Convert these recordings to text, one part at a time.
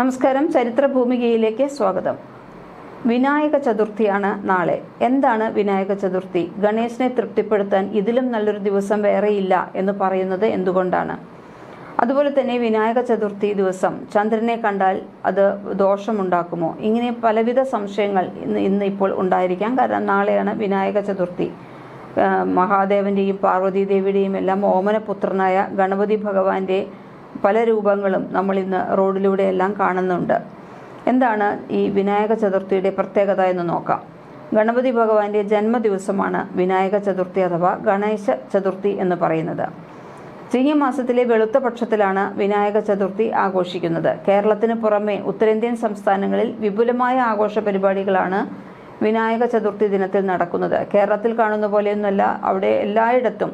നമസ്കാരം. ചരിത്ര ഭൂമികയിലേക്ക് സ്വാഗതം. വിനായക ചതുർത്ഥിയാണ് നാളെ. എന്താണ് വിനായക ചതുർത്ഥി? ഗണേശനെ തൃപ്തിപ്പെടുത്താൻ ഇതിലും നല്ലൊരു ദിവസം വേറെയില്ല എന്ന് പറയുന്നത് എന്തുകൊണ്ടാണ്? അതുപോലെ തന്നെ വിനായക ചതുർത്ഥി ദിവസം. ചന്ദ്രനെ കണ്ടാൽ അത് ദോഷമുണ്ടാക്കുമോ? ഇങ്ങനെ പലവിധ സംശയങ്ങൾ ഇന്ന് ഇന്ന് ഇപ്പോൾ ഉണ്ടായിരിക്കാം. കാരണം നാളെയാണ് വിനായക ചതുർത്ഥി. മഹാദേവന്റെയും പാർവതി ദേവിയുടെയും എല്ലാം ഓമനപുത്രനായ ഗണപതി ഭഗവാന്റെ പല രൂപങ്ങളും നമ്മൾ ഇന്ന് റോഡിലൂടെ എല്ലാം കാണുന്നുണ്ട്. എന്താണ് ഈ വിനായക ചതുർത്ഥിയുടെ പ്രത്യേകത എന്ന് നോക്കാം. ഗണപതി ഭഗവാന്റെ ജന്മദിവസമാണ് വിനായക ചതുർത്ഥി അഥവാ ഗണേശ ചതുർത്ഥി എന്ന് പറയുന്നത്. ചിങ്ങമാസത്തിലെ വെളുത്ത പക്ഷത്തിലാണ് വിനായക ചതുർത്ഥി ആഘോഷിക്കുന്നത്. കേരളത്തിന് പുറമെ ഉത്തരേന്ത്യൻ സംസ്ഥാനങ്ങളിൽ വിപുലമായ ആഘോഷ പരിപാടികളാണ് വിനായക ചതുർത്ഥി ദിനത്തിൽ നടക്കുന്നത്. കേരളത്തിൽ കാണുന്ന പോലെയൊന്നുമല്ല അവിടെ എല്ലായിടത്തും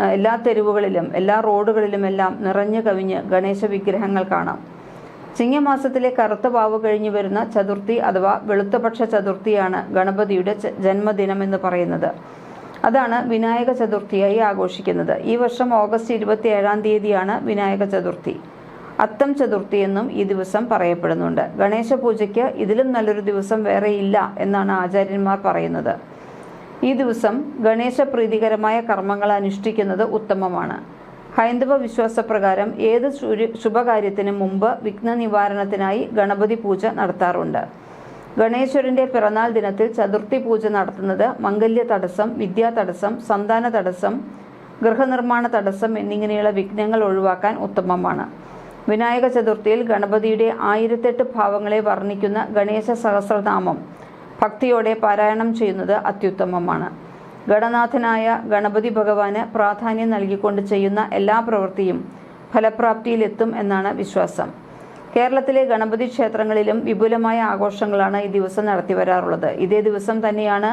എല്ലാ തെരുവുകളിലും എല്ലാ റോഡുകളിലും എല്ലാം നിറഞ്ഞു കവിഞ്ഞ് ഗണേശ വിഗ്രഹങ്ങൾ കാണാം. ചിങ്ങമാസത്തിലെ കറുത്ത പാവ് കഴിഞ്ഞു വരുന്ന ചതുർത്ഥി അഥവാ വെളുത്തപക്ഷ ചതുർത്ഥിയാണ് ഗണപതിയുടെ ജന്മദിനം എന്ന് പറയുന്നത്. അതാണ് വിനായക ചതുർത്ഥിയായി ആഘോഷിക്കുന്നത്. ഈ വർഷം ഓഗസ്റ്റ് ഇരുപത്തി ഏഴാം തീയതിയാണ് വിനായക ചതുർത്ഥി. അത്തം ചതുർത്ഥി എന്നും ഈ ദിവസം പറയപ്പെടുന്നുണ്ട്. ഗണേശ പൂജയ്ക്ക് ഇതിലും നല്ലൊരു ദിവസം വേറെയില്ല എന്നാണ് ആചാര്യന്മാർ പറയുന്നത്. ഈ ദിവസം ഗണേശ പ്രീതികരമായ കർമ്മങ്ങൾ അനുഷ്ഠിക്കുന്നത് ഉത്തമമാണ്. ഹൈന്ദവ വിശ്വാസപ്രകാരം ഏത് ശുഭകാര്യത്തിനും മുമ്പ് വിഘ്ന നിവാരണത്തിനായി ഗണപതി പൂജ നടത്താറുണ്ട്. ഗണേശ്വരന്റെ പിറന്നാൾ ദിനത്തിൽ ചതുർത്ഥി പൂജ നടത്തുന്നത് മംഗല്യ തടസ്സം വിദ്യാ തടസ്സം സന്താന തടസ്സം ഗൃഹനിർമ്മാണ തടസ്സം എന്നിങ്ങനെയുള്ള വിഘ്നങ്ങൾ ഒഴിവാക്കാൻ ഉത്തമമാണ്. വിനായക ചതുർത്ഥിയിൽ ഗണപതിയുടെ ആയിരത്തെട്ട് ഭാവങ്ങളെ വർണിക്കുന്ന ഗണേശ സഹസ്രനാമം ഭക്തിയോടെ പാരായണം ചെയ്യുന്നത് അത്യുത്തമമാണ്. ഗണനാഥനായ ഗണപതി ഭഗവാന് പ്രാധാന്യം നൽകിക്കൊണ്ട് ചെയ്യുന്ന എല്ലാ പ്രവൃത്തിയും ഫലപ്രാപ്തിയിലെത്തും എന്നാണ് വിശ്വാസം. കേരളത്തിലെ ഗണപതി ക്ഷേത്രങ്ങളിലും വിപുലമായ ആഘോഷങ്ങളാണ് ഈ ദിവസം നടത്തി വരാറുള്ളത്. ഇതേ ദിവസം തന്നെയാണ്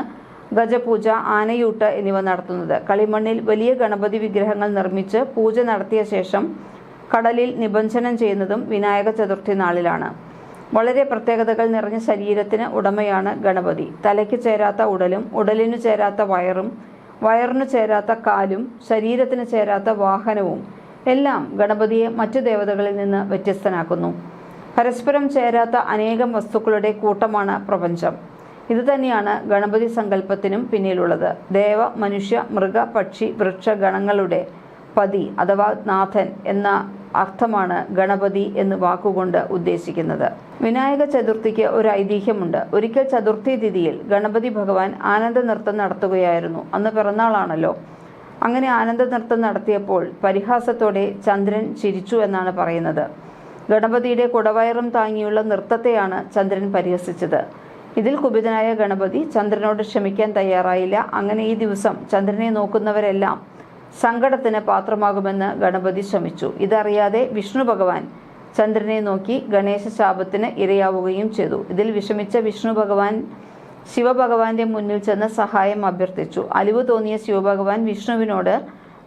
ഗജപൂജ ആനയൂട്ട് എന്നിവ നടത്തുന്നത്. കളിമണ്ണിൽ വലിയ ഗണപതി വിഗ്രഹങ്ങൾ നിർമ്മിച്ച് പൂജ നടത്തിയ ശേഷം കടലിൽ നിബഞ്ജനം ചെയ്യുന്നതും വിനായക ചതുർത്ഥി നാളിലാണ്. വളരെ പ്രത്യേകതകൾ നിറഞ്ഞ ശരീരത്തിന് ഉടമയാണ് ഗണപതി. തലയ്ക്ക് ചേരാത്ത ഉടലും ഉടലിനു ചേരാത്ത വയറും വയറിനു ചേരാത്ത കാലും ശരീരത്തിന് ചേരാത്ത വാഹനവും എല്ലാം ഗണപതിയെ മറ്റു ദേവതകളിൽ നിന്ന് വ്യത്യസ്തനാക്കുന്നു. പരസ്പരം ചേരാത്ത അനേകം വസ്തുക്കളുടെ കൂട്ടമാണ് പ്രപഞ്ചം. ഇതുതന്നെയാണ് ഗണപതി സങ്കല്പത്തിനും പിന്നിലുള്ളത്. ദേവ മനുഷ്യ മൃഗ പക്ഷി വൃക്ഷ ഗണങ്ങളുടെ പതി അഥവാ നാഥൻ എന്ന അർത്ഥമാണ് ഗണപതി എന്ന് വാക്കുകൊണ്ട് ഉദ്ദേശിക്കുന്നത്. വിനായക ചതുർത്ഥിക്ക് ഒരു ഐതിഹ്യമുണ്ട്. ഒരിക്കൽ ചതുർത്ഥി തിഥിയിൽ ഗണപതി ഭഗവാൻ ആനന്ദ നൃത്തം നടത്തുകയായിരുന്നു. അന്ന് പിറന്നാളാണല്ലോ. അങ്ങനെ ആനന്ദ നൃത്തം നടത്തിയപ്പോൾ പരിഹാസത്തോടെ ചന്ദ്രൻ ചിരിച്ചു എന്നാണ് പറയുന്നത്. ഗണപതിയുടെ കുടവയറും താങ്ങിയുള്ള നൃത്തത്തെയാണ് ചന്ദ്രൻ പരിഹസിച്ചത്. ഇതിൽ കുപിതനായ ഗണപതി ചന്ദ്രനോട് ക്ഷമിക്കാൻ തയ്യാറായില്ല. അങ്ങനെ ഈ ദിവസം ചന്ദ്രനെ നോക്കുന്നവരെല്ലാം സങ്കടത്തിന് പാത്രമാകുമെന്ന് ഗണപതി ശ്രമിച്ചു. ഇതറിയാതെ വിഷ്ണു ഭഗവാൻ ചന്ദ്രനെ നോക്കി ഗണേശ ശാപത്തിന് ഇരയാവുകയും ചെയ്തു. ഇതിൽ വിഷമിച്ച വിഷ്ണു ഭഗവാൻ ശിവഭഗവാന്റെ മുന്നിൽ ചെന്ന് സഹായം അഭ്യർത്ഥിച്ചു. അലിവ് തോന്നിയ ശിവഭഗവാൻ വിഷ്ണുവിനോട്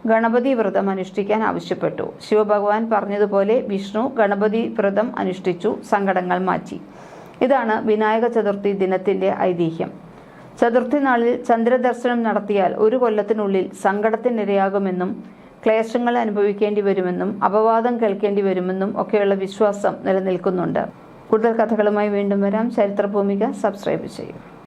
ഗണപതി വ്രതം അനുഷ്ഠിക്കാൻ ആവശ്യപ്പെട്ടു. ശിവഭഗവാൻ പറഞ്ഞതുപോലെ വിഷ്ണു ഗണപതി വ്രതം അനുഷ്ഠിച്ചു സങ്കടങ്ങൾ മാറ്റി. ഇതാണ് വിനായക ചതുർത്ഥി ദിനത്തിന്റെ ഐതിഹ്യം. ചതുർത്ഥി നാളിൽ ചന്ദ്രദർശനം നടത്തിയാൽ ഒരു കൊല്ലത്തിനുള്ളിൽ സങ്കടത്തിനിരയാകുമെന്നും ക്ലേശങ്ങൾ അനുഭവിക്കേണ്ടി വരുമെന്നും അപവാദം കേൾക്കേണ്ടി വരുമെന്നും ഒക്കെയുള്ള വിശ്വാസം നിലനിൽക്കുന്നുണ്ട്. കൂടുതൽ കഥകളുമായി വീണ്ടും വരാം. ചരിത്രഭൂമിക സബ്സ്ക്രൈബ് ചെയ്യും.